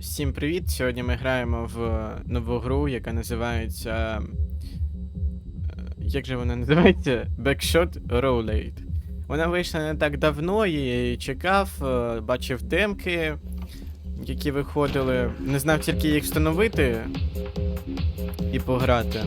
Всім привіт! Сьогодні ми граємо в нову гру, яка називається. е, Як же вона називається? Backshot Roulette. Вона вийшла не так давно, я її чекав, е, бачив демки, які виходили. Не знав тільки їх встановити і пограти.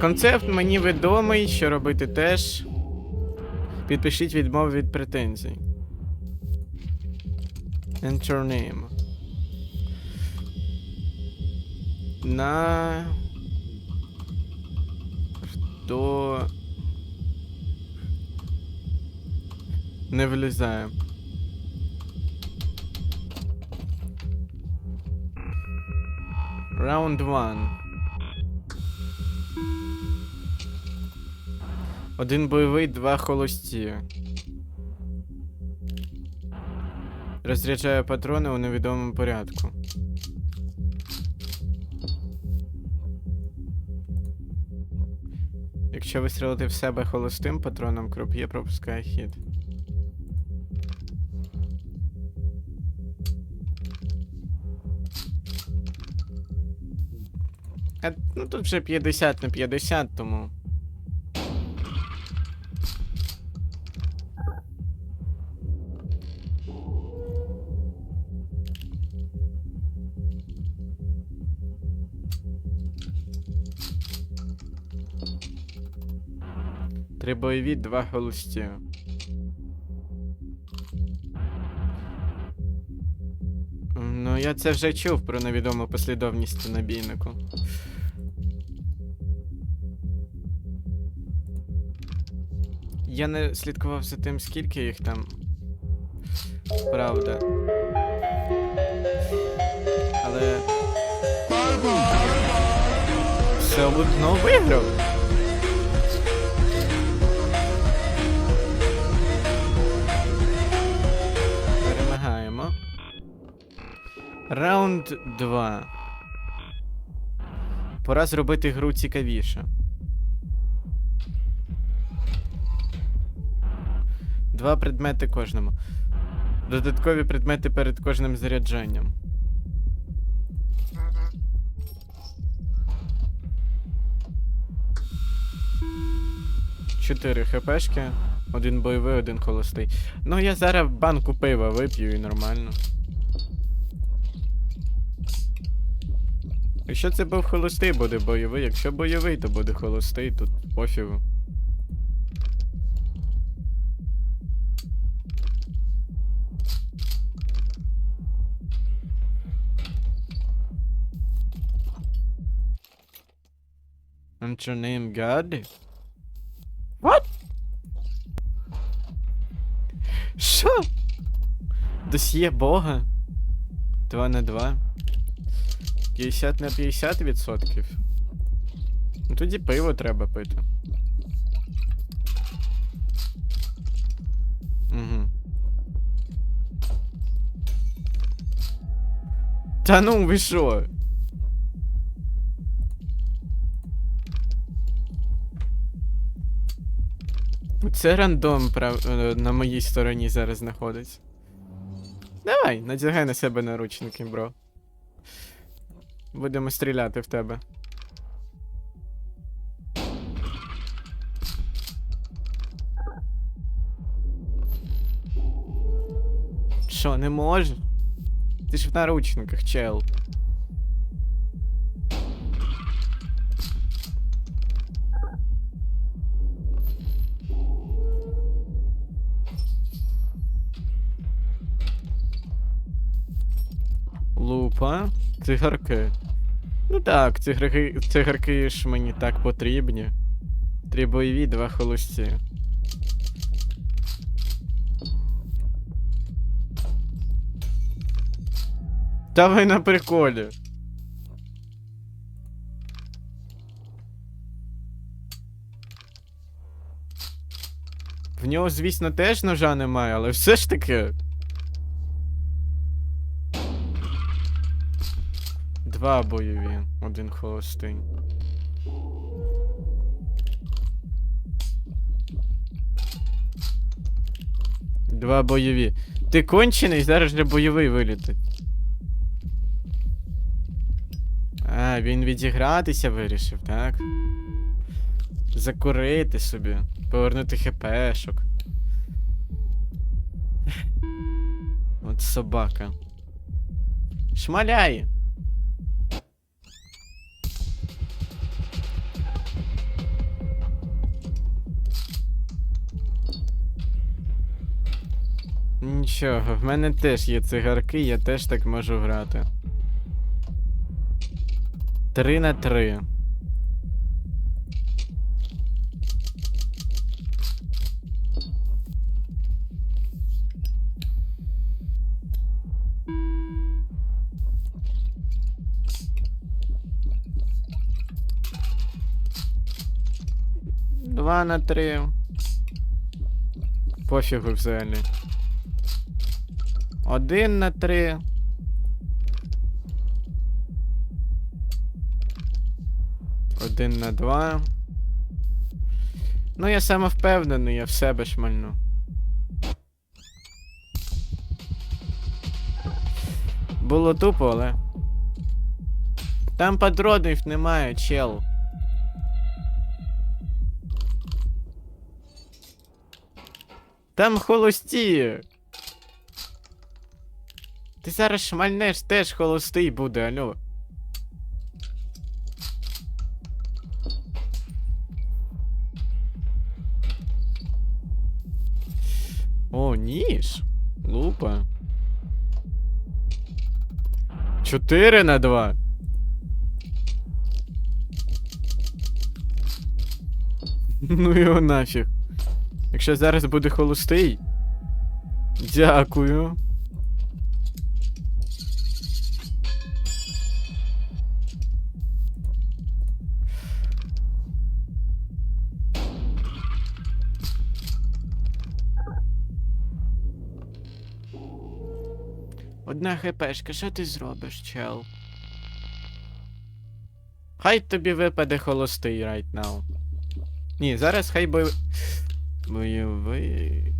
Концепт мені відомий, що робити теж. Підпишіть відмову від претензій. Enter name. На... Хто... Не влізає. Раунд 1. Один бойовий, два холості. Розряджаю патрони у невідомому порядку. Якщо вистрілити в себе холостим патроном, круп'є пропускає хід. А, ну тут вже 50 на 50, тому. Три бойові, два холості. Ну, я це вже чув про невідому послідовність набійнику. Я не слідкував за тим, скільки їх там. Правда. Але. Все одно виграв. Раунд 2. Пора зробити гру цікавіше. Два предмети кожному. Додаткові предмети перед кожним заряджанням. Чотири хпшки, один бойовий, один холостий. Ну я зараз банку пива вип'ю і нормально. Якщо це був холостий, буде бойовий. Якщо бойовий, то буде холостий, тут пофігу. Enter name God? What? Що? Досьє Бога? 2 на 2. 50 на 50 відсотків. Ну тоді пиво треба пити. Угу. Та ну ви що? Це рандом прав... е, на моїй стороні зараз знаходиться. Давай, надягай на себе наручники, бро. Будемо стріляти в тебе. Що, не можеш? Ти ж в наручниках, чел. Лупа. Цигарки. Ну так, цигарки, цигарки ж мені так потрібні. Три бойові, два холості. Ви на приколі. В нього, звісно, теж ножа немає, але все ж таки. Два бойові, один холостий. Два бойові. Ти кончений, зараз же бойовий вилітить. А, він відігратися вирішив, так? Закурити собі, повернути хпшок. От собака. Шмаляй! Нічого, в мене теж є цигарки, я теж так можу грати. Три на три. Два на три. Пофігу взагалі. Один на три. Один на два. Ну, я самовпевнений, я в себе шмальну. Було тупо, але. Там патронів немає, чел. Там холості. Ти зараз шмальнеш, теж холостий буде, алло. О, ніж. Лупа. Чотири на два. Ну його нафіг. Якщо зараз буде холостий. Дякую. Одна хпшка, що ти зробиш, чел? Хай тобі випаде холостий right now. Ні, зараз хай бой... бойовий.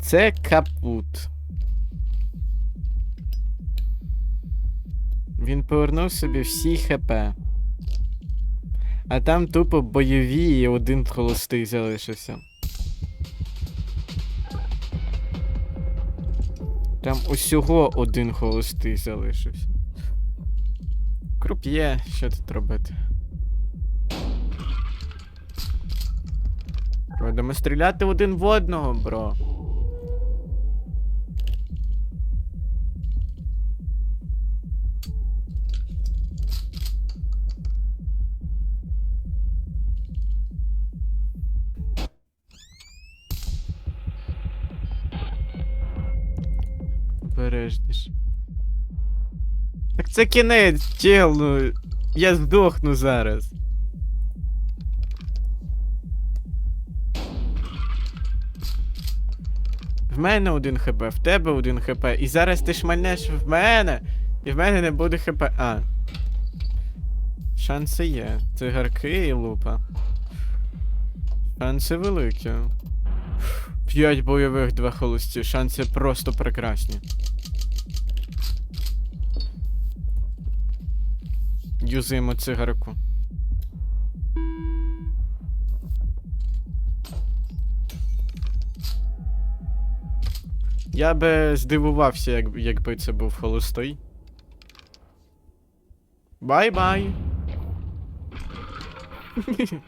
Це капут. Він повернув собі всі хп. А там тупо бойові і один холостий залишився. Там усього один холостий залишився. Круп'є, що тут робити? Будемо стріляти один в одного, бро. Обережніше. Так це кінець, чел, ну. Я здохну зараз. В мене один хп, в тебе один хп. І зараз ти шмальнеш в мене, і в мене не буде хп. А. Шанси є. Цигарки і лупа. Шанси великі. П'ять бойових, два холості. Шанси просто прекрасні. Юзаємо цигарку. Я би здивувався, як, якби це був холостий. Бай-бай.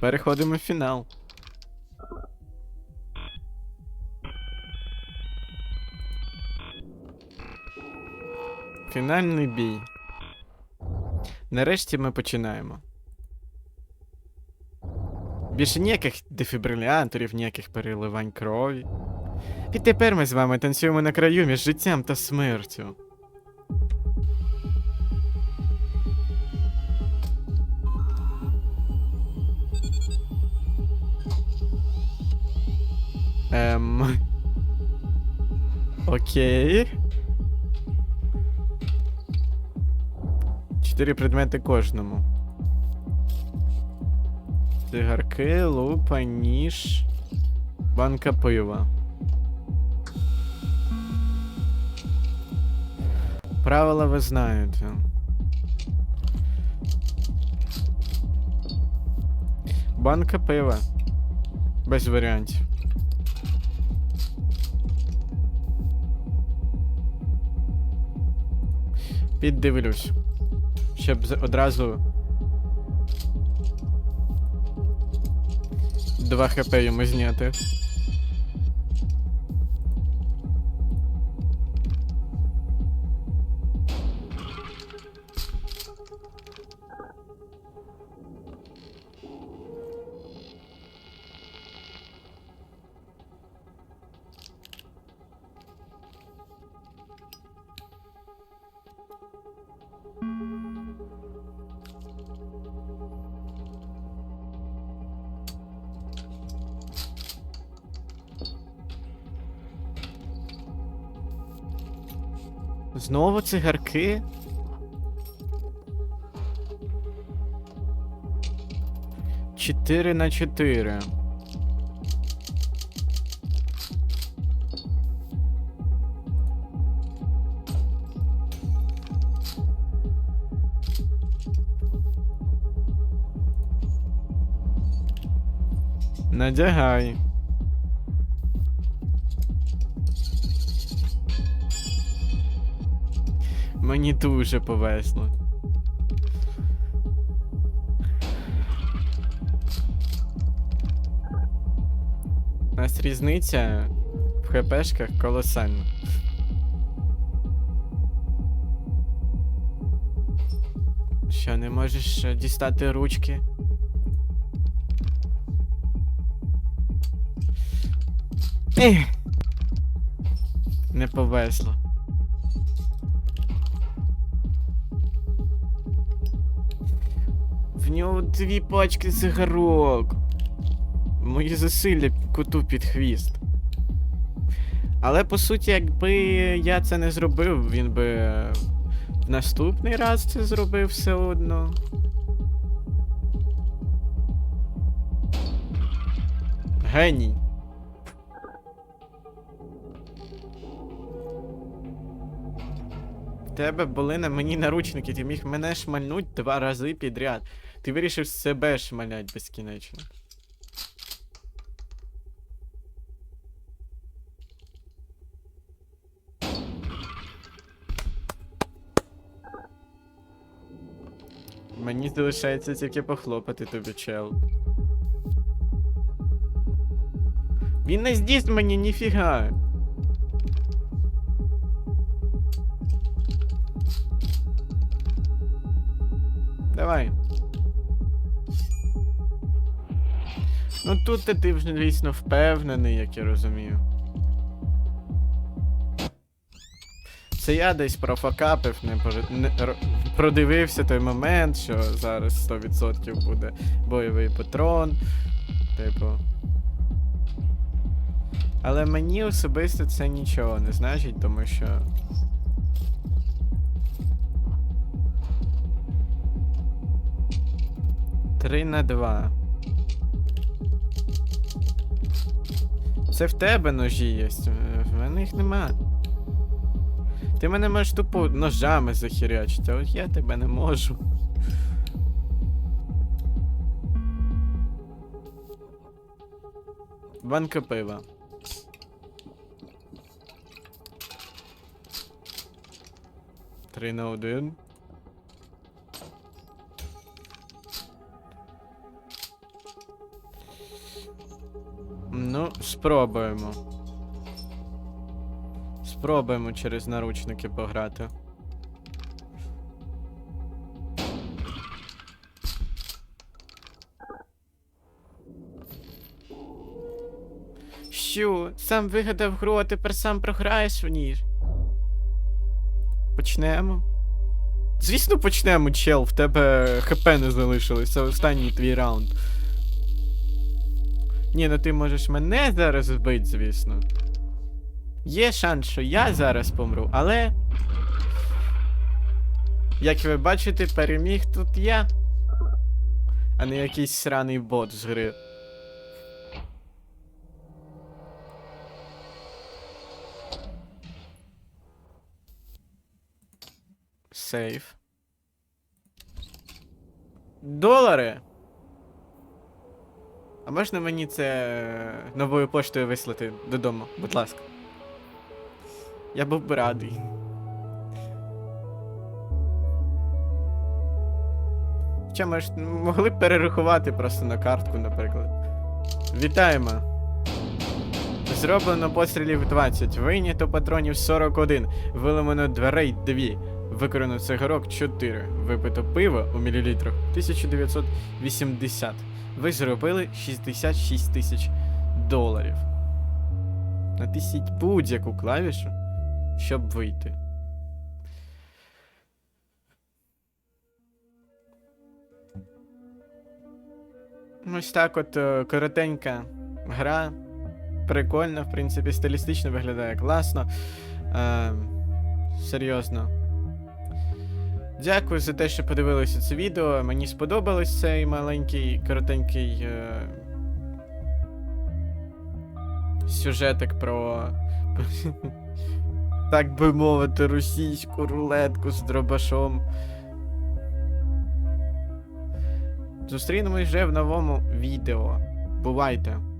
Переходимо в фінал. Фінальний бій. Нарешті ми починаємо. Більше ніяких дефібриляторів, ніяких переливань крові. Відтепер ми з вами танцюємо на краю між життям та смертю. Ем. Окей. Чотири предмети кожному. Цигарки, лупа, ніж, банка пива. Правила ви знаєте. Банка пива. Без варіантів. Піддивлюсь. Щоб одразу. Два хп йому зняти. Знову цигарки? Чотири на чотири. Надягай. Мені дуже повезло. У нас різниця в хпшках колосальна. Що, не можеш е, дістати ручки? Ех. Не повезло. Нього дві пачки цигарок. Мої засилля коту під хвіст. Але по суті, якби я це не зробив, він би е, в наступний раз це зробив все одно. Геній. В тебе були на мені наручники, ти міг мене шмальнуть два рази підряд. Ти вирішив себе шмалять безкінечно. Мені залишається тільки похлопати тобі, чел. Він не здійс мені ніфіга. Давай. Ну тут ти, вже, звісно, впевнений, як я розумію. Це я десь профокапив, не, пори- не продивився той момент, що зараз 100% буде бойовий патрон. Типу. Але мені особисто це нічого не значить, тому що. Три на два. Це в тебе ножі є. В мене їх нема. Ти мене можеш тупо ножами захерячити, а от я тебе не можу. Банка пива. Три на один. Спробуємо. Спробуємо через наручники пограти. Що? Сам вигадав гру, а тепер сам програєш в ній? Почнемо? Звісно, почнемо, чел, в тебе ХП не залишилось, це останній твій раунд. Ні, ну ти можеш мене зараз вбити, звісно. Є шанс, що я зараз помру, але. Як ви бачите, переміг тут я. а не якийсь сраний бот з гри. Сейф. Долари! А можна мені це новою поштою вислати додому, будь ласка. Я був би радий. Хоча ми ж могли б перерахувати просто на картку, наприклад. Вітаємо! Зроблено пострілів 20, вийнято патронів 41, виламано дверей 2, викорено цигарок 4, випито пиво у мілілітрах 1980. Ви зробили 66 тисяч доларів. Натисніть будь-яку клавішу, щоб вийти. Ось так от е, коротенька гра. Прикольно, в принципі, стилістично виглядає класно. Е, серйозно. Дякую за те, що подивилися це відео. Мені сподобалось цей маленький, коротенький е, сюжетик про. Так би мовити, російську рулетку з дробашом. Зустрінемось вже в новому відео. Бувайте!